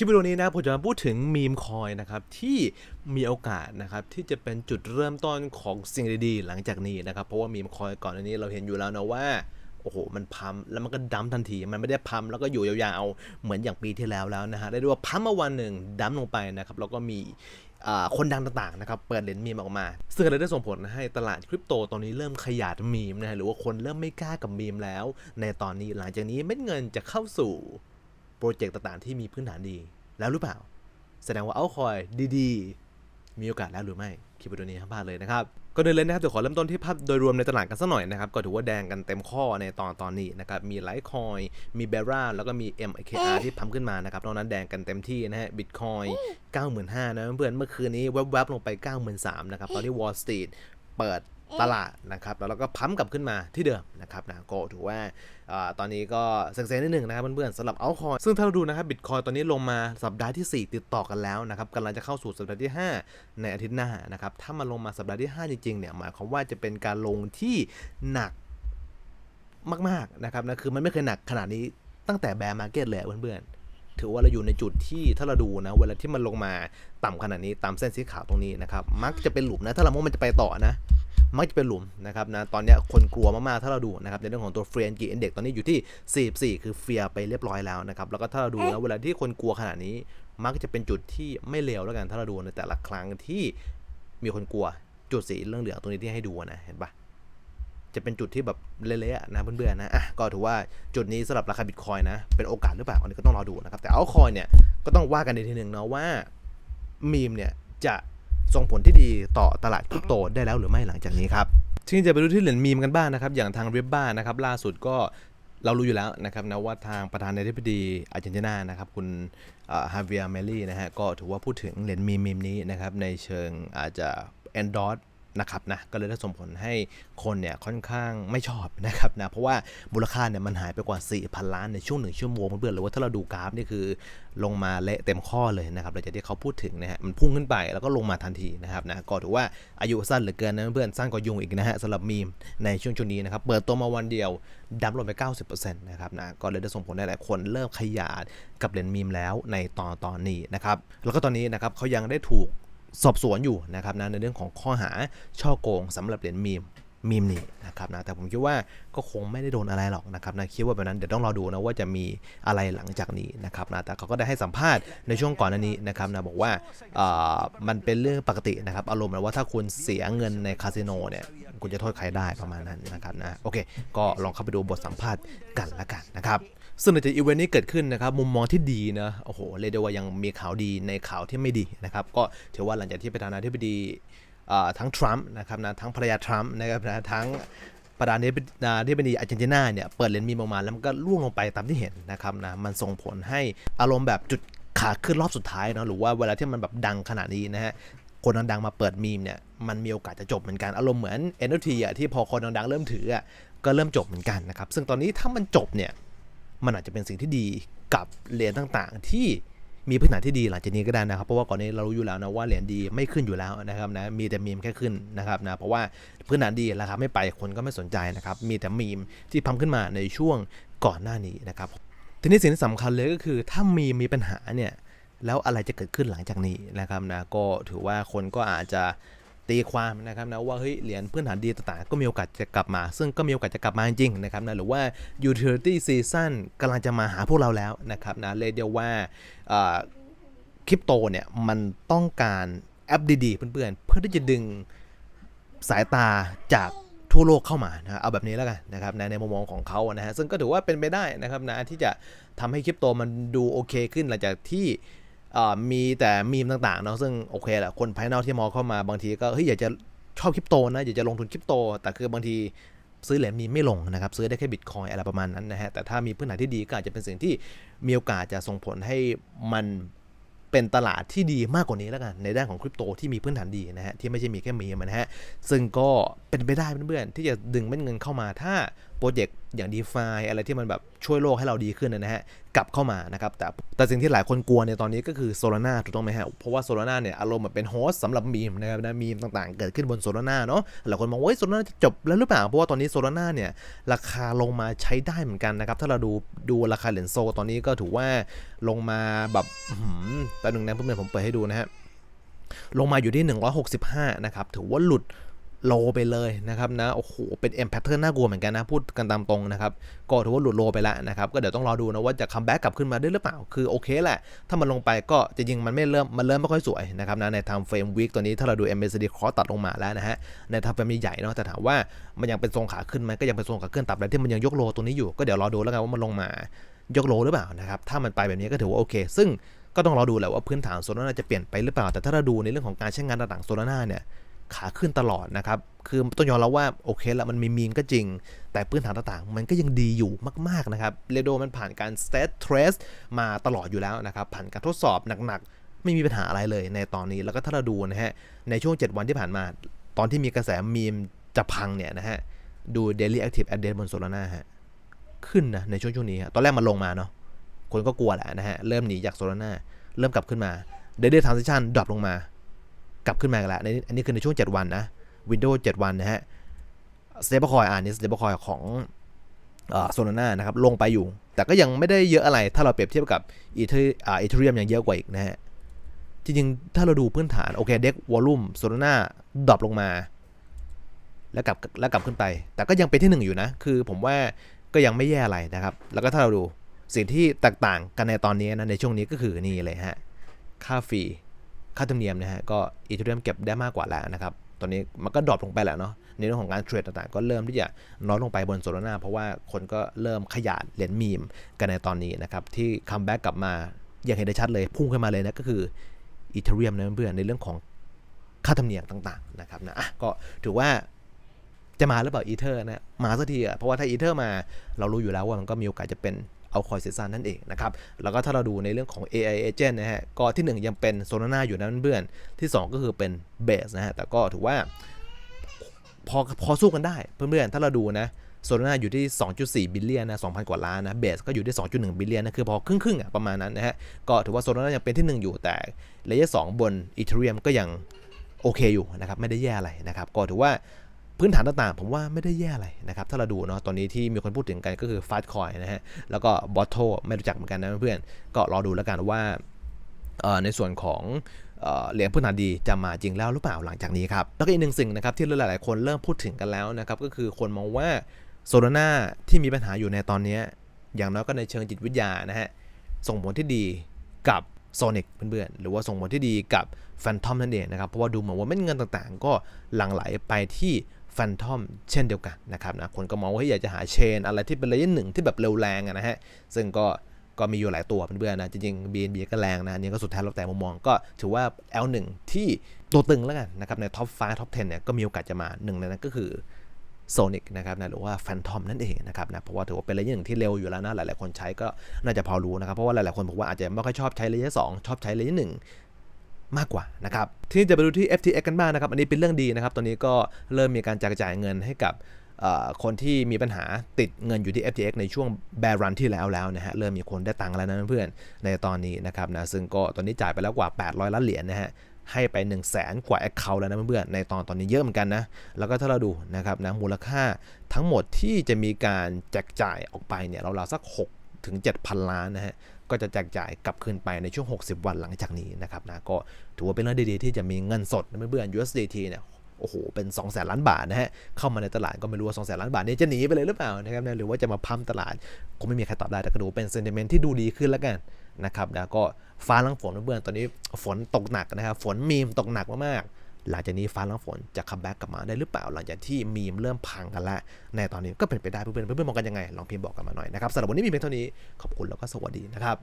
ลิปวิดีโอนี้นะผมจะมาพูดถึงมีมคอยนะครับที่มีโอกาสนะครับที่จะเป็นจุดเริ่มต้นของสิ่งดีๆ หลังจากนี้นะครับเพราะว่ามีมคอยก่อนอันนี้เราเห็นอยู่แล้วนะว่าโอ้โห มันพัมแล้วมันก็ดัมทันที มันไม่ได้พัมแล้วก็อยู่ยาวๆ เหมือนอย่างปีที่แล้วแล้วนะฮะ ได้ดูว่าพัมมาวันหนึ่งดัมลงไปนะครับ แล้วก็มีคนดังต่างๆนะครับ เปิดเหรียญมีมออกมา ซึ่งก็เลยได้ส่งผลให้ตลาดคริปโตตอนนี้เริ่มขยาดมีมนะฮะหรือว่าคนเริ่มไม่กล้ากับมีมแล้ว ในตอนนี้หลังจากนี้เม็ดเงินจะเข้าสู่ โปรเจกต์ต่างๆที่มีพื้นฐานดีแล้วหรือเปล่า แสดงว่าเอาคอยดีๆ มีโอกาสแล้วหรือไม่คลิปวิดีโอนี้ห้ามพลาดเลยนะครับก็เดินเลยนะครับเดี๋ยวขอเริ่มต้นที่ภาพโดยรวมในตลาดกันสักหน่อยนะครับ ก็ถือว่าแดงกันเต็มข้อในตอนตอนนี้นะครับ มีไลท์คอย มีเบราแล้วก็มี MKR ที่พัมขึ้นมานะครับนอกนั้นแดงกันเต็มที่นะฮะบิตคอย95,000นะเพื่อนเมื่อคืนนี้แวบๆลงไป 93,000นะครับตอนที่ Wall Street เปิด ตลาดนะครับแล้วเราก็พัมกลับขึ้นมาที่เดิมนะครับนะก็ถือว่าอตอนนี้ก็เซ็งๆนิดหนึ่งนะครับเพื่อนๆสำหรับเอาคอยซึ่งถ้าเราดูนะครับบิตคอยตอนนี้ลงมาสัปดาห์ที่ 4 ติดต่อกันแล้วนะครับกำลังจะเข้าสู่สัปดาห์ที่ 5 ในอาทิตย์หน้านะครับถ้ามันลงมาสัปดาห์ที่ 5 จริงๆเนี่ยหมายความว่าจะเป็นการลงที่หนักมากๆนะครับนะคือมันไม่เคยหนักขนาดนี้ตั้งแต่แบร์มาร์เก็ตเลยเพื่อนๆถือว่าเราอยู่ในจุดที่ถ้าเราดูนะเวลาที่มันลงมาต่ำขนาดนี้ตามเส้นสีขาวตรงนี้นะครับมักจะเป็นหลุมนะถ้าเรามองมันจะไปต่อนะ มักจะเป็นหลุมนะครับนะตอนเนี้ยคนกลัวมากๆ ถ้าเราดูนะครับในเรื่องของตัวเฟรนกีอินเด็กตอนนี้อยู่ที่ 44 คือเฟียไปเรียบร้อยแล้วนะครับแล้วก็ถ้าเราดูนะเวลาที่คนกลัวขนาดนี้ มักจะเป็นจุดที่ไม่เลวแล้วกันถ้าเราดูในแต่ละครั้งที่มีคนกลัวจุดสีเหลืองๆตรงนี้ที่ให้ดูนะเห็นปะจะเป็นจุดที่แบบเละๆอะนะเพื่อนๆนะอะก็ถือว่าจุดนี้สำหรับราคาบิตคอยนะ เป็นโอกาสหรือเปล่าอันนี้ก็ต้องรอดูนะครับ แต่เอาคอยเนี่ยก็ต้องว่ากันในทีหนึ่งเนาะว่ามีมเนี่ยจะ ส่งผลที่ดีต่อตลาดคริปโตได้แล้วหรือไม่หลังจากนี้ครับที่จะไปดูที่เหรียญมีมกันบ้างนะครับ อย่างทางเริบบ้านะครับล่าสุดก็เรารู้อยู่แล้วนะครับนะว่าทางประธานาธิบดีอาร์เจนตินานะครับคุณฮาเวียเมลี่นะฮะก็ถือว่าพูดถึงเหรียญมีมมีมนี้นะครับในเชิงอาจจะ endorse นะครับนะก็เลยได้ส่งผลให้คนเนี่ยค่อนข้างไม่ชอบนะครับนะเพราะว่ามูลค่าเนี่ยมันหายไปกว่า 4,000 ล้านในช่วงหนึ่งชั่วโมงเพื่อนๆหรือว่าถ้าเราดูกราฟนี่คือลงมาเละเต็มข้อเลยนะครับหลังจากที่เขาพูดถึงนะฮะมันพุ่งขึ้นไปแล้วก็ลงมาทันทีนะครับนะก็ถือว่าอายุสั้นเหลือเกินนะเพื่อนๆสั้นกว่ายุงอีกนะฮะสำหรับมีมในช่วงช่วงนี้นะครับเปิดตัวมาวันเดียวดับลงไป 90%นะครับนะก็เลยได้ส่งผลให้หลายคนเริ่มขยาดกับเหรียญมีมแล้วในตอนตอนนี้นะครับแล้วก็ตอนนี้นะครับเขายังได้ถูก สอบสวนอยู่นะครับนะในเรื่องของข้อหาช่อโกงสำหรับเหรียญมีม มีมนี่นะครับนะแต่ผมคิดว่าก็คงไม่ได้โดนอะไรหรอกนะครับนะคิดว่าแบบนั้นเดี๋ยวต้องรอดูนะว่าจะมีอะไรหลังจากนี้นะครับนะแต่เขาก็ได้ให้สัมภาษณ์ในช่วงก่อนหน้านี้นะครับนะบอกว่าเอ่อมันเป็นเรื่องปกตินะครับอารมณ์แบบว่าถ้าคุณเสียเงินในคาสิโนเนี่ยคุณจะโทษใครได้ประมาณนั้นนะครับนะโอเค ก็ลองเข้าไปดูบทสัมภาษณ์กันละกันนะครับซึ่งในจากอีเวนต์นี้เกิดขึ้นนะครับมุมมองที่ดีนะโอ้โหเรียกได้ว่ายังมีข่าวดีในข่าวที่ไม่ดีนะครับก็ถือว่าหลังจากที่ประธานาธิบดี ทั้งทรัมป์นะครับนะทั้งภรรยาทรัมป์นะครับนะทั้งประธานาธิบดีอาร์เจนตินาเนี่ยเปิดเหรียญมีมออกมาแล้วมันก็ล่วงลงไปตามที่เห็นนะครับนะมันส่งผลให้อารมณ์แบบจุดขาขึ้นรอบสุดท้ายเนาะหรือว่าเวลาที่มันแบบดังขนาดนี้นะฮะคนดังๆมาเปิดมีมเนี่ยมันมีโอกาสจะจบเหมือนกันอารมณ์เหมือน NFT อะที่พอคนดังๆเริ่มถืออะก็เริ่มจบเหมือนกันนะครับซึ่งตอนนี้ถ้ามันจบเนี่ยมันอาจจะเป็นสิ่งที่ดีกับเหรียญต่างๆ ที่ มีพื้นฐานที่ดีหลังจากนี้ก็ได้นะครับ เพราะว่าก่อนนี้เรารู้อยู่แล้วนะว่าเหรียญดีไม่ขึ้นอยู่แล้วนะครับนะมีแต่มีมแค่ขึ้นนะครับนะเพราะว่าพื้นฐานดีราคาไม่ไปคนก็ไม่สนใจนะครับมีแต่มีมที่พัมขึ้นมาในช่วงก่อนหน้านี้นะครับทีนี้สิ่งที่สำคัญเลยก็คือถ้ามีมมีปัญหาเนี่ยแล้วอะไรจะเกิดขึ้นหลังจากนี้นะครับนะก็ถือว่าคนก็อาจจะ ตีความนะครับนะว่าเฮ้ยเหรียญพื้นฐานดีต่างๆก็มีโอกาสจะกลับมา ซึ่งก็มีโอกาสจะกลับมาจริงๆนะครับนะหรือว่า utility season กำลังจะมาหาพวกเราแล้วนะครับนะเลยเดียวว่าคริปโตเนี่ยมันต้องการแอปดีๆเพื่อนๆเพื่อที่จะดึงสายตาจากทั่วโลกเข้ามานะเอาแบบนี้แล้วกันนะครับนะในมุมมองของเขานะฮะซึ่งก็ถือว่าเป็นไปได้นะครับนะที่จะทำให้คริปโตมันดูโอเคขึ้นหลังจากที่ มีแต่มีมต่างๆเนาะซึ่งโอเคแหละคนภายนอกที่มองเข้ามาบางทีก็เฮ้ยอยากจะชอบคริปโตนะอยากจะลงทุนคริปโต แต่คือบางทีซื้อเหรียญมีไม่ลงนะครับซื้อได้แค่บิตคอยอะไรประมาณนั้นนะฮะแต่ถ้ามีพื้นฐานที่ดีก็อาจจะเป็นสิ่งที่มีโอกาสจะส่งผลให้มันเป็นตลาดที่ดีมากกว่านี้แล้วกันในด้านของคริปโตที่มีพื้นฐานดีนะฮะที่ไม่ใช่มีแค่มีมนะฮะซึ่งก็เป็นไปได้เพื่อนๆที่จะดึงเม็ดเงินเข้ามาถ้า โปรเจกต์อย่าง d e f i อะไรที่มันแบบช่วยโลกให้เราดีขึ้นนะฮะ กลับเข้ามานะครับ แต่แต่สิ่งที่หลายคนกลัวในตอนนี้ก็คือ Solana ถูกต้องไหมฮะ เพราะว่า Solana เนี่ยอารมณ์เหมือนเป็นโฮสต์สำหรับมีมนะครับนะมีมต่างๆ เกิดขึ้นบน Solana เนาะหลายคนมองว่า Solana จะจบแล้วหรือเปล่าเพราะว่าตอนนี้ Solana เนี่ยราคาลงมาใช้ได้เหมือนกันนะครับถ้าเราดูดูราคาเหรียญโซตอนนี้ก็ถือว่าลงมาแบบแป๊บนึงนะเพื่อนผมเปิดให้ดูนะฮะลงมาอยู่ที่ 165 นะครับ ถือว่าหลุด โลไปเลยนะครับนะโอ้โหเป็นเอ็มแพทเทิร์นน่ากลัวเหมือนกันนะพูดกันตามตรงนะครับก็ถือว่าหลุดโลไปแล้วนะครับก็เดี๋ยวต้องรอดูนะว่าจะคัมแบ็กกลับขึ้นมาได้หรือเปล่าคือโอเคแหละ ถ้ามันลงไปก็จริงมันไม่เริ่มมันเริ่มไม่ค่อยสวยนะครับนะในไทม์เฟรมวีคตัวนี้ถ้าเราดู MACD คอตัดลงมาแล้วนะฮะในไทม์เฟรมใหญ่เนาะแต่ถามว่ามันยังเป็นทรงขาขึ้นไหมก็ยังเป็นทรงขาขึ้นตับใดที่มันยังยกโลตัวนี้อยู่ก็เดี๋ยวรอดูแล้วกันว่ามันลงมายกโลหรือเปล่านะครับถ้ามันไปแบบนี้ก็ถือว่าโอเค ซึ่งก็ต้องรอดูแหละว่าพื้นฐานโซลาร่าจะเปลี่ยนไปหรือเปล่า แต่ถ้าเราดูในเรื่องของการใช้งานต่างๆโซลาร่าเนี่ย ขาขึ้นตลอดนะครับ คือต้องยอมรับวว่าโอเคละมันมีมีนก็จริง แต่พื้นฐานต่างๆ มันก็ยังดีอยู่มากๆนะครับเรโดมันผ่านการ state trace มาตลอดอยู่แล้วนะครับ ผ่านการทดสอบหนักๆ ไม่มีปัญหาอะไรเลยในตอนนี้ แล้วก็ถ้าเราดูนะฮะ ในช่วง 7 วันที่ผ่านมา ตอนที่มีกระแสมีมจะพังเนี่ยนะฮะ ดู daily active address บนโซลาร่าฮะ ขึ้นนะในช่วงช่วงนี้ ตอนแรกมันลงมาเนาะ คนก็กลัวแหละนะฮะ เริ่มหนีจากโซลาร่าเริ่มกลับขึ้นมา daily transition ดรอปลงมา กลับขึ้นมาแล้วอันนี้คือในช่วง 7 วันนะ Windows 7 วันนะฮะ stablecoin อ่านี่ stablecoin ของโซลาร่านะครับ ลงไปอยู่ แต่ก็ยังไม่ได้เยอะอะไร ถ้าเราเปรียบเทียบกับอีเทอ่าอีเทเรียมยังเยอะกว่าอีกนะฮะ จริงๆ ถ้าเราดูพื้นฐาน โอเค เด็กวอลลุ่มโซลาร่าดรอปลงมา แล้วกลับแล้วกลับขึ้นไป แต่ก็ยังเป็นที่ 1 อยู่นะ คือผมว่าก็ยังไม่แย่อะไรนะครับ แล้วก็ถ้าเราดูสิ่งที่แตกต่างกันในตอนนี้นะในช่วงนี้ก็คือนี่เลยฮะ ค่าฟรี ค่าธรรมเนียมนะฮะก็อีเทเรียมเก็บได้มากกว่าแล้วนะครับตอนนี้มันก็ดรอปลงไปแล้วเนาะในเรื่องของการเทรดต่างๆ ก็เริ่มที่จะน้อยลงไปบนโซลาร่าเพราะว่าคนก็เริ่มขยาดเหรียญมีมกันในตอนนี้นะครับที่คัมแบ็กกลับมาอย่างเห็นได้ชัดเลยพุ่งขึ้นมาเลยนะก็คืออีเทเรียมนะเพื่อนในเรื่องของค่าธรรมเนียมต่างๆนะครับนะอะก็ถือว่าจะมาหรือเปล่าอีเทอร์นะมาสักทีอะเพราะว่าถ้าอีเทอร์มาเรารู้อยู่แล้วว่ามันก็มีโอกาสจะเป็น เอาคอยเซซันนั่นเองนะครับแล้วก็ถ้าเราดูในเรื่องของ AI agent นะฮะก็ที่ 1 ยังเป็นโซลาร่าอยู่นั้นเพื่อนที่ 2 ก็คือเป็นเบสนะฮะแต่ก็ถือว่าพอพอสู้กันได้เพื่อนๆถ้าเราดูนะโซลาร่าอยู่ที่ 2.4 บิลเลียนนะ 2,000 กว่าล้านนะ เบสก็อยู่ที่ 2.1 บิลเลียนนะ คือพอครึ่งๆอะประมาณนั้นนะฮะ ก็ถือว่าโซลาร่ายังเป็นที่ 1 อยู่ แต่เลเยอร์2บนอีเทเรียมก็ยังโอเคอยู่นะครับ ไม่ได้แย่อะไรนะครับ ก็ถือว่า พื้นฐานต่างๆ ผมว่าไม่ได้แย่อะไรนะครับ ถ้าเราดูเนาะตอนนี้ที่มีคนพูดถึงกันก็คือฟาสคอยนะฮะ แล้วก็บอทโทไม่รู้จักเหมือนกันนะเพื่อนก็รอดูแล้วกันว่าในส่วนของเหรียญพื้นฐานดีจะมาจริงแล้วหรือเปล่าหลังจากนี้ครับ แล้วก็อีกหนึ่งสิ่งนะครับที่หลายๆคนเริ่มพูดถึงกันแล้วนะครับก็คือคนมองว่าโซลาร่าที่มีปัญหาอยู่ในตอนนี้อย่างน้อยก็ในเชิงจิตวิทยานะฮะส่งผลที่ดีกับโซนิกเพื่อนๆ หรือว่าส่งผลที่ดีกับแฟนทอมนั่นเองนะครับ เพราะว่าดูเหมือนว่าเม็ดเงินต่างๆ ก็หลั่งไหลไปที่ ฟนทอมเช่นเดียวกันนะครับนะคนก็มองว่าอยากจะหาเชน อะไรที่เป็นระยะหนึ่งที่แบบเร็วแรงนะฮะ ซึ่งก็ก็มีอยู่หลายตัวเพื่อนๆนะ จริงๆ BNB ก็แรงนะนี่ก็สุดท้ายแล้วแต่มุมมองก็ถือว่า L1 ที่ตัวตึงแล้วกันนะครับ ในท็อป5ท็อป10เนี่ยก็มีโอกาสจะมาหนึ่งในนั้นก็คือโซนิกนะครับนะหรือว่าแฟนทอมนั่นเองนะครับนะเพราะว่าถือว่าเป็นระยะหนึ่งที่เร็วอยู่แล้วนะหลายๆคนใช้ก็น่าจะพอรู้นะครับเพราะว่าหลายๆคนบอกว่าอาจจะไม่ค่อยชอบใช้ระยะ2ชอบใช้ระยะหนึ่ง มากกว่านะครับที่จะไปดูที่ FTX กันบ้างนะครับ อันนี้เป็นเรื่องดีนะครับ ตอนนี้ก็เริ่มมีการจ่าจ่ายเงินให้กับคนที่มีปัญหาติดเงินอยู่ที่ FTX ในช่วงแบรันที่แล้วแล้วนะฮะเริ่มมีคนได้ตังค์แล้วนะเพื่อนในตอนนี้นะครับนะซึ่งก็ตอนนี้จ่ายไปแล้วกว่า 800ล้านเหรียญนะฮะให้ไป 1 0 0 0 0แสนกว่า Account แล้วนะเพื่อนในตอนตอนนี้เยอะเหมือนกันนะ แล้วก็ถ้าเราดูนะครับนะมูลค่าทั้งหมดที่จะมีการแจกจ่ายออกไปเนี่ยเราๆสัก 6 ถึง 7,000 ล้านนะฮะก็จะแจกจ่ายกลับคืนไปในช่วง 60 วันหลังจากนี้นะครับนะก็ถือว่าเป็นเรื่องดีๆ ที่จะมีเงินสดนเพื่อนๆ USDT เนี่ยโอ้โห เป็น 2 0 0แสนล้านบาทนะฮะ เข้ามาในตลาดก็ไม่รู้ว่า2 0 0แสนล้านบาทนี้จะหนีไปเลยหรือเปล่านะครับนะหรือว่าจะมาพัมตลาดคงไม่มีใครตอบได้ แต่ก็ดูเป็นเซนติเมนต์ที่ดูดีขึ้นแล้วกันนะครับนะก็ฟ้าลังฝนเพื่อนๆตอนนี้ฝนตกหนักนะครับ ฝนมีมตกหนักมากๆ หลังจากนี้ฟ้าร้องฝนจะคัมแบ็กกลับมาได้หรือเปล่า หลังจากที่มีมเริ่มพังกันแล้วในตอนนี้ก็เป็นไปได้เพื่อนๆเพื่อนๆมองกันยังไงลองพิมพ์บอกกันมาหน่อยนะครับสำหรับวันนี้มีเพียงเท่านี้ขอบคุณแล้วก็สวัสดีนะครับ